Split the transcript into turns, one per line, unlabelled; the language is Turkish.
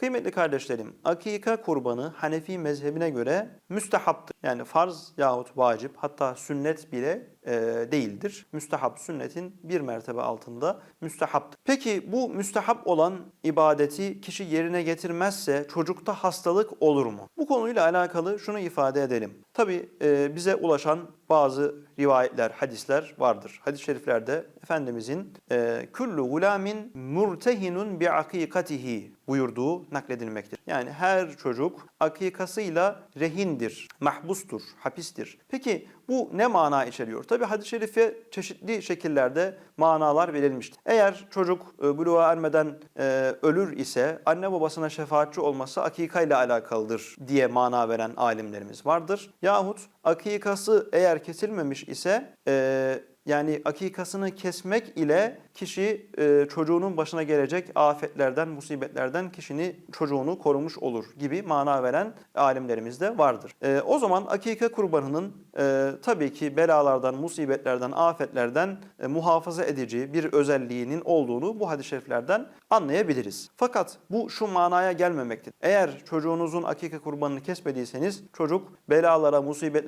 Kıymetli kardeşlerim, akika kurbanı Hanefi mezhebine göre müstehaptır. Yani farz yahut vacip hatta sünnet bile e, değildir. Müstehap sünnetin bir mertebe altında müstehaptır. Peki bu müstehap olan ibadeti kişi yerine getirmezse çocukta hastalık olur mu? Bu konuyla alakalı şunu ifade edelim. Tabi bize ulaşan bazı rivayetler, hadisler vardır. Hadis-i şeriflerde Efendimizin e, kullu gulamin murtehinun bi akikatihi buyurduğu nakledilmektir. Yani her çocuk akikasıyla rehindir, mahbustur, hapistir. Peki bu ne mana içeriyor? Tabi hadis-i şerife çeşitli şekillerde manalar verilmiştir. Eğer çocuk e, buluğa ermeden e, ölür ise anne babasına şefaatçi olması akikayla alakalıdır diye mana veren alimlerimiz vardır. Yahut akikası eğer kesilmemiş ise e, yani akikasını kesmek ile kişi e, çocuğunun başına gelecek afetlerden, musibetlerden kişini, çocuğunu korumuş olur gibi mana veren alimlerimiz de vardır. E, o zaman akika kurbanının e, tabii ki belalardan, musibetlerden, afetlerden e, muhafaza edici bir özelliğinin olduğunu bu hadis-i şeriflerden anlayabiliriz. Fakat bu şu manaya gelmemektedir. Eğer çocuğunuzun akika kurbanını kesmediyseniz çocuk belalara, musibetlere